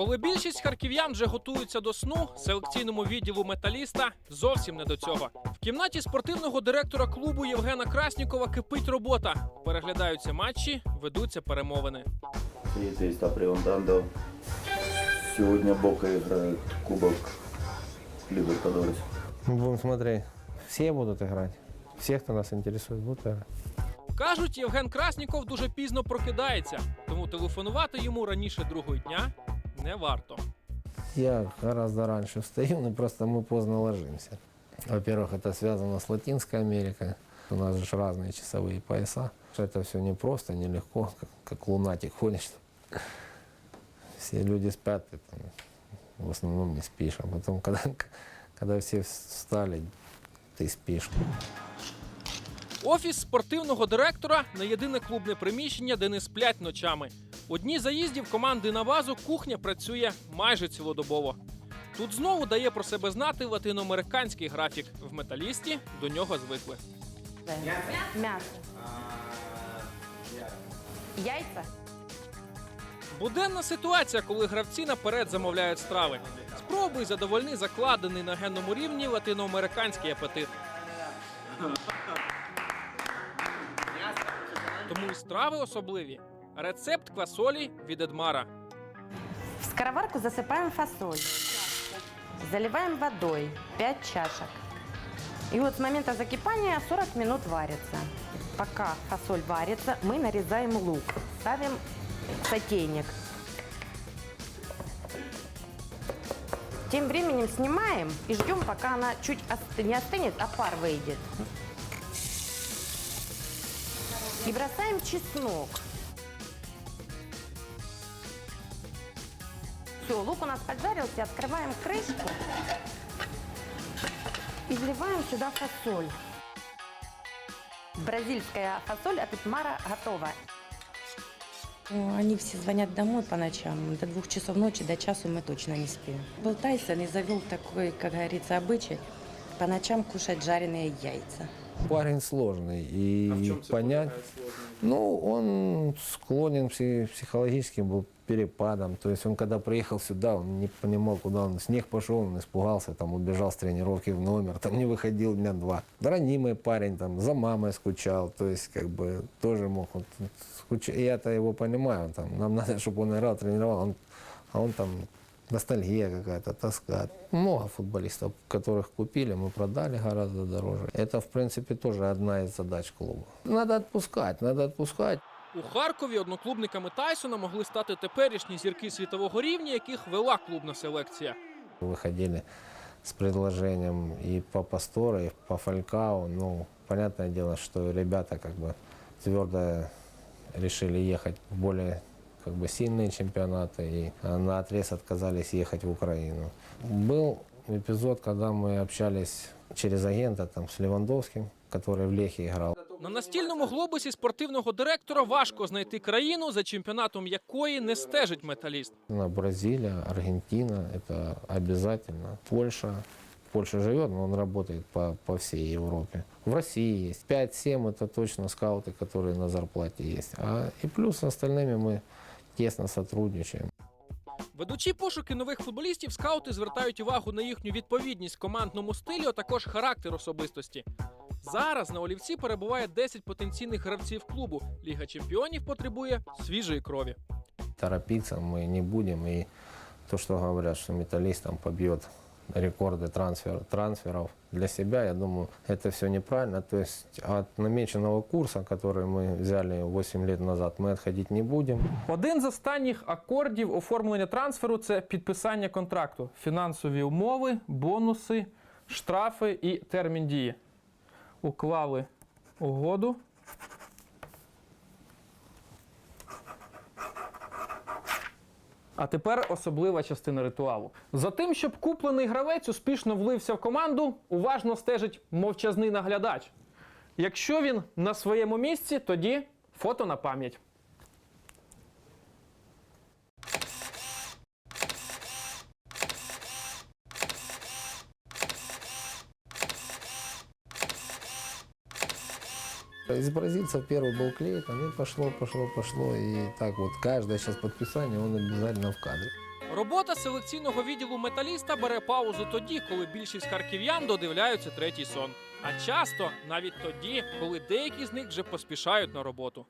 Коли більшість харків'ян вже готуються до сну, селекційному відділу металіста зовсім не до цього. В кімнаті спортивного директора клубу Євгена Краснікова кипить робота. Переглядаються матчі, ведуться перемовини. Сегодня Бока играет Кубок Либертадорес. Будем смотреть. Все будут играть. Все, кто нас интересует, будут играть. Кажуть, Євген Красніков дуже пізно прокидається, тому телефонувати йому раніше другого дня не варто. Я гораздо раньше встаю, но просто мы поздно ложимся. Во-первых, это связано с Латинской Америкой. У нас же ж разные часовые пояса. Это все непросто, нелегко, как, как лунатик ходишь. Все люди спят, ты там в основном не спишь. А потом, когда, когда все встали, ты спишь. Офіс спортивного директора не єдине клубне приміщення, де не сплять ночами. У дні заїздів команди на базу кухня працює майже цілодобово. Тут знову дає про себе знати латиноамериканський графік. В металісті до нього звикли. Мясо. Яйца. Буденна ситуація, коли гравці наперед замовляють страви. Спробуй задовольни закладений на генному рівні латиноамериканський апетит Тому і страви особливі. Рецепт квасолі від Едмара. В скороварку засыпаем фасоль. Заливаем водой 5 чашек. И вот с момента закипания 40 минут варится. Пока фасоль варится, мы нарезаем лук. Ставим в сотейник. Тем временем снимаем и ждем, пока она чуть ост- не остынет, а пар выйдет. И бросаем чеснок. Все, лук у нас поджарился, открываем крышку и вливаем сюда фасоль. Бразильская фасоль от Итмара готова. Они все звонят домой по ночам. До двух часов ночи, до часу мы точно не спим. Был Тайсон и завел такой, как говорится, обычай по ночам кушать жареные яйца. Парень сложный. И понять... Ну, он склонен пси- психологически был к перепадам. То есть он, когда приехал сюда, он не понимал, куда он. Снег пошел, он испугался, там убежал с тренировки в номер, там не выходил дня два. Ранимый парень, там, за мамой скучал, то есть, как бы, тоже мог. Вот, скуч- и я-то его понимаю, там, нам надо, чтобы он играл, тренировал, он, а он там ностальгия какая-то, тоска. Много футболистов, которых купили, мы продали гораздо дороже. Это, в принципе, тоже одна из задач клуба. Надо отпускать, надо отпускать. У Харкові одноклубниками Тайсона могли стати теперішні зірки світового рівня, яких вела клубна селекція. Выходили с предложением и по Пастору, и по Фалькау. Ну, понятное дело, что ребята как бы твердо решили ехать в более как бы сильные чемпионаты и а, на отрез отказались ехать в Украину. Был эпизод, когда мы общались через агента там, с Левандовским, который в Лехе играл. На настільному глобусі спортивного директора важко знайти країну, за чемпіонатом якої не стежить металіст. На Бразилия, Аргентина, это обязательно. Польша. Польша живет, но он работает по, по всей Европе. В России есть. 5-7 это точно скауты, которые на зарплате есть. А, и плюс с остальными мы тесно сотрудничаем. Ведучи пошуки нових футболістів, скаути звертають увагу на їхню відповідність командному стилю, а також характер особистості. Зараз на олівці перебуває 10 потенційних гравців клубу. Ліга чемпіонів потребує свіжої крові. Торопитися ми не будемо. І то, що говорять, що металіст там побьет рекорды трансфер, трансферов для себя, я думаю, это все неправильно. То есть от намеченного курса, который мы взяли 8 лет назад, мы отходить не будем. Один з останніх акордів оформлення трансферу це підписання контракту, фінансові умови, бонуси, штрафи і термін дії. Уклали угоду. А тепер особлива частина ритуалу. За тим, щоб куплений гравець успішно влився в команду, уважно стежить мовчазний наглядач. Якщо він на своєму місці, тоді фото на пам'ять. Из бразильцев первый был клей, там и пошло, пошло, пошло. И так вот каждое сейчас подписание, он обязательно в кадре. Робота селекційного відділу металіста бере паузу тоді, коли більшість харків'ян додивляються третій сон. А часто навіть тоді, коли деякі з них вже поспішають на роботу.